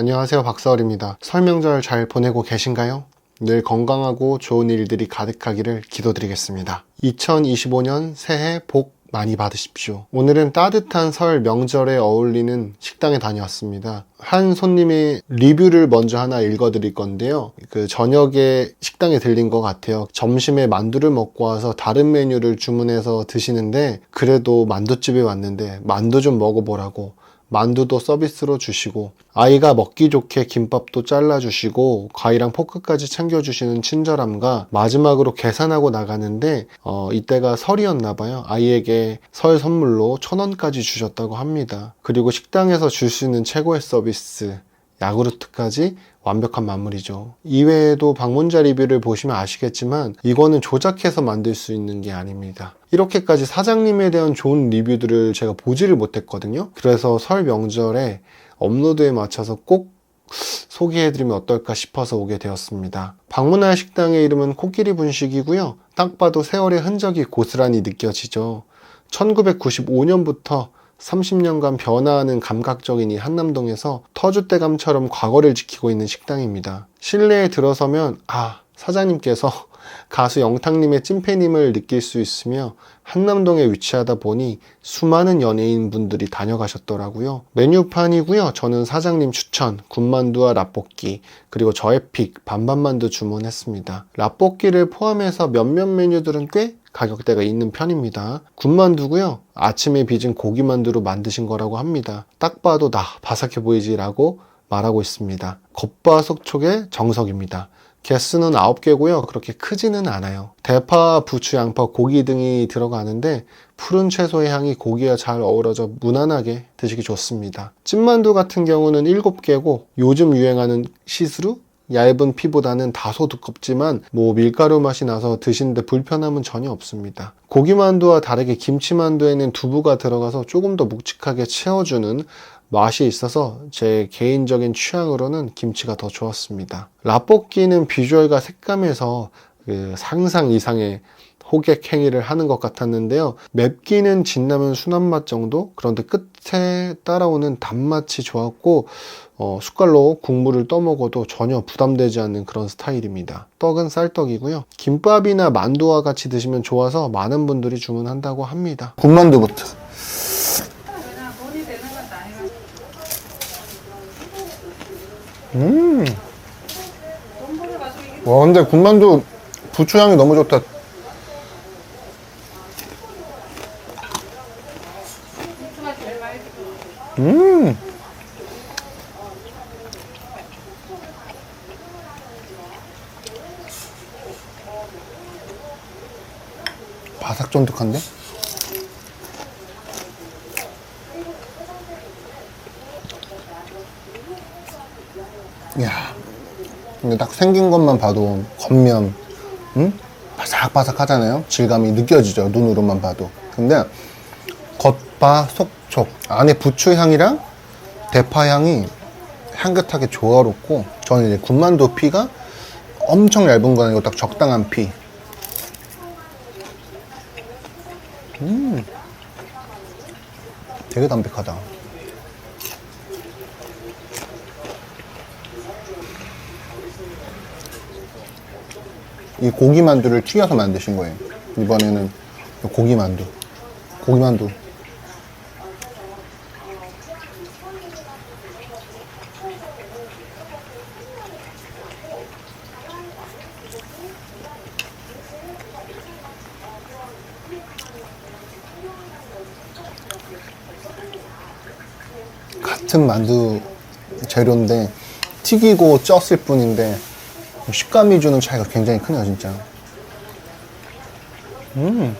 안녕하세요. 박서울입니다. 설명절 잘 보내고 계신가요? 늘 건강하고 좋은 일들이 가득하기를 기도드리겠습니다. 2025년 새해 복 많이 받으십시오. 오늘은 따뜻한 설 명절에 어울리는 식당에 다녀왔습니다. 한 손님이 리뷰를 먼저 하나 읽어드릴 건데요. 그 저녁에 식당에 들린 것 같아요. 점심에 만두를 먹고 와서 다른 메뉴를 주문해서 드시는데 그래도 만두집에 왔는데 만두 좀 먹어보라고 만두도 서비스로 주시고 아이가 먹기 좋게 김밥도 잘라주시고 과일랑 포크까지 챙겨주시는 친절함과 마지막으로 계산하고 나가는데 어, 이때가 설이었나 봐요. 아이에게 설 선물로 천 원까지 주셨다고 합니다. 그리고 식당에서 줄 수 있는 최고의 서비스 야구르트까지 완벽한 마무리죠. 이외에도 방문자 리뷰를 보시면 아시겠지만 이거는 조작해서 만들 수 있는 게 아닙니다. 이렇게까지 사장님에 대한 좋은 리뷰들을 제가 보지를 못했거든요. 그래서 설 명절에 업로드에 맞춰서 꼭 소개해드리면 어떨까 싶어서 오게 되었습니다. 방문할 식당의 이름은 코끼리 분식이고요. 딱 봐도 세월의 흔적이 고스란히 느껴지죠. 1995년부터 30년간 변화하는 감각적인 이 한남동에서 터줏대감처럼 과거를 지키고 있는 식당입니다. 실내에 들어서면 아 사장님께서 가수 영탁님의 찐팬임을 느낄 수 있으며 한남동에 위치하다 보니 수많은 연예인 분들이 다녀가셨더라고요. 메뉴판이고요. 저는 사장님 추천 군만두와 라볶이 그리고 저의 픽 반반만두 주문했습니다. 라볶이를 포함해서 몇몇 메뉴들은 꽤 가격대가 있는 편입니다. 군만두고요. 아침에 빚은 고기만두로 만드신 거라고 합니다. 딱 봐도 나 바삭해 보이지라고 말하고 있습니다. 겉바속촉의 정석입니다. 개수는 9개고요. 그렇게 크지는 않아요. 대파, 부추, 양파, 고기 등이 들어가는데 푸른 채소의 향이 고기와 잘 어우러져 무난하게 드시기 좋습니다. 찐만두 같은 경우는 7개고 요즘 유행하는 시스루, 얇은 피보다는 다소 두껍지만 뭐 밀가루 맛이 나서 드시는데 불편함은 전혀 없습니다. 고기만두와 다르게 김치만두에는 두부가 들어가서 조금 더 묵직하게 채워주는 맛이 있어서 제 개인적인 취향으로는 김치가 더 좋았습니다. 라볶이는 비주얼과 색감에서 그 상상 이상의 호객 행위를 하는 것 같았는데요. 맵기는 진라면 순한 맛 정도? 그런데 끝에 따라오는 단맛이 좋았고, 어, 숟갈로 국물을 떠먹어도 전혀 부담되지 않는 그런 스타일입니다. 떡은 쌀떡이고요. 김밥이나 만두와 같이 드시면 좋아서 많은 분들이 주문한다고 합니다. 군만두부터. 음. 와, 근데 군만두 부추향이 너무 좋다. 음. 바삭 쫀득한데? 이야. 근데 딱 생긴 것만 봐도 겉면, 응? 바삭바삭 하잖아요? 질감이 느껴지죠. 눈으로만 봐도. 근데 겉바 속촉. 안에 부추 향이랑 대파 향이 향긋하게 조화롭고 저는 이제 군만두 피가 엄청 얇은 건 아니고 딱 적당한 피. 음. 되게 담백하다. 이 고기 만두를 튀겨서 만드신 거예요. 이번에는 고기 만두. 고기 만두. 같은 만두 재료인데 튀기고 쪘을 뿐인데 식감이 주는 차이가 굉장히 크네요 진짜 음.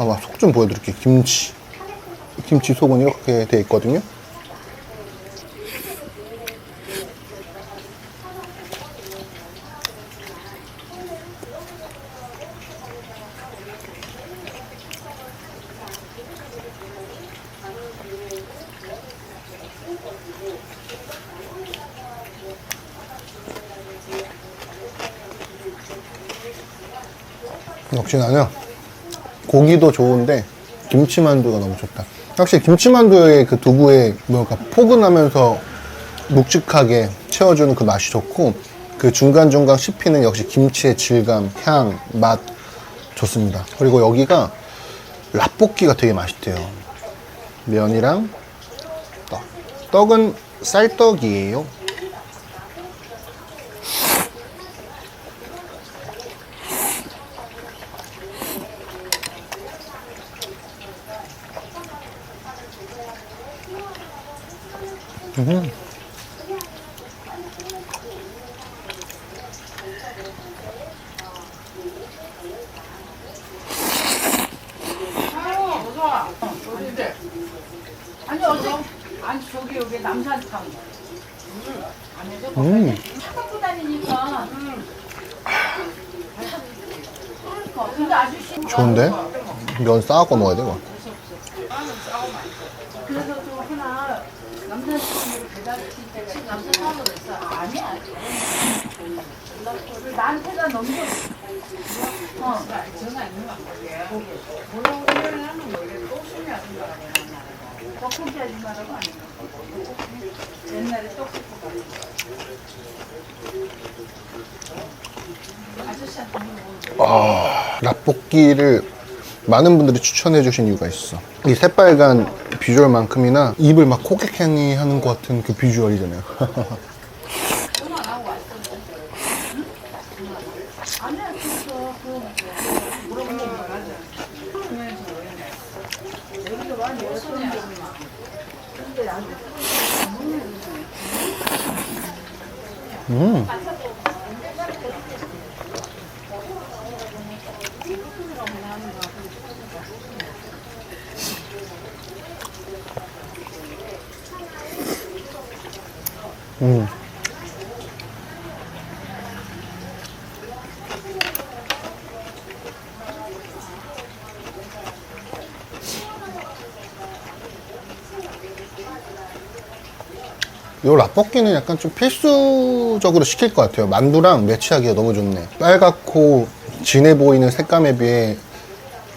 봐봐 속 좀 보여드릴게요 김치. 김치 속은 이렇게 돼 있거든요. 역시 나요. 고기도 좋은데 김치만두가 너무 좋다. 확실히 김치만두의 그 두부의 뭐랄까 포근하면서 묵직하게 채워주는 그 맛이 좋고 그 중간중간 씹히는 역시 김치의 질감, 향, 맛 좋습니다. 그리고 여기가 라볶이가 되게 맛있대요. 면이랑 떡. 떡은 쌀떡이에요. 아니 어제 아니 저기 여기 남산타운 안에서 음. 차 갖고 다니니까 그러니까 좋은데? 면 싸갖고 먹어야 돼, 이거. 그래서 좀 하나 남산타운으로 배달시킬 때가 지금 남산타운으로 했어 나한테가 넘겨 어 아저씨한테 물어보는 라볶이를 많은 분들이 추천해 주신 이유가 있어. 이 새빨간 비주얼만큼이나 입을 막 코끼캔이 하는 것 같은 그 비주얼이잖아요. 아 니야 그래서 그 물어보는 거 맞아 여기도 많이 여성이 근데 나도 음. 음. 요 라볶이는 약간 좀 필수적으로 시킬 것 같아요. 만두랑 매치하기가 너무 좋네. 빨갛고 진해 보이는 색감에 비해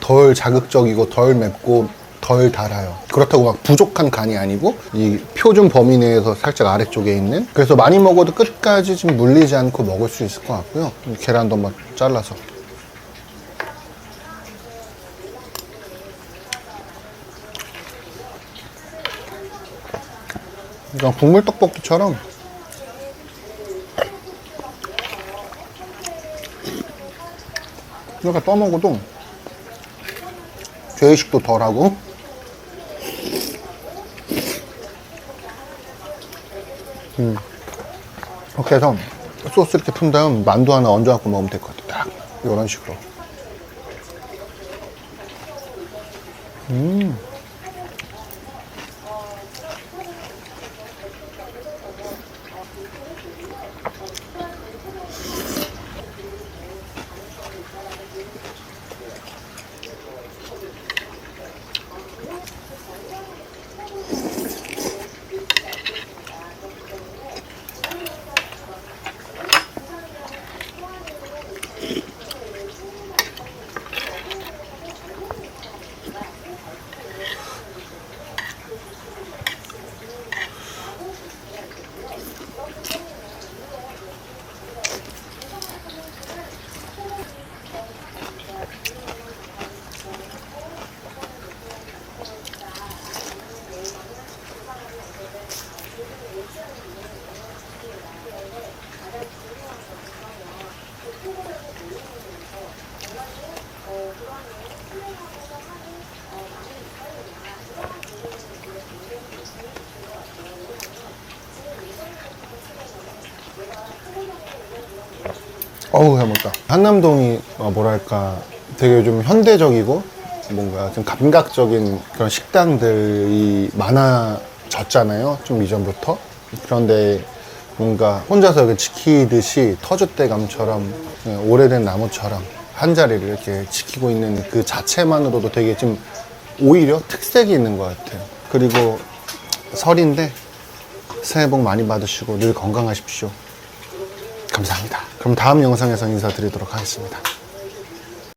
덜 자극적이고 덜 맵고 덜 달아요. 그렇다고 막 부족한 간이 아니고 이 표준 범위 내에서 살짝 아래쪽에 있는 그래서 많이 먹어도 끝까지 좀 물리지 않고 먹을 수 있을 것 같고요. 계란도 한번 잘라서 이건 국물 떡볶이처럼 이렇게 떠먹어도 죄의식도 덜하고 음. 이렇게 해서 소스 이렇게 푼 다음 만두 하나 얹어갖고 먹으면 될 것 같아 딱 이런 식으로 음. 어우 잘 먹다 한남동이 어, 뭐랄까 되게 좀 현대적이고 뭔가 좀 감각적인 그런 식당들이 많아졌잖아요 좀 이전부터. 그런데 뭔가 혼자서 지키듯이 터줏대감처럼 예, 오래된 나무처럼 한 자리를 이렇게 지키고 있는 그 자체만으로도 되게 좀 오히려 특색이 있는 것 같아요. 그리고 설인데 새해 복 많이 받으시고 늘 건강하십시오 감사합니다. 그럼 다음 영상에서 인사드리도록 하겠습니다.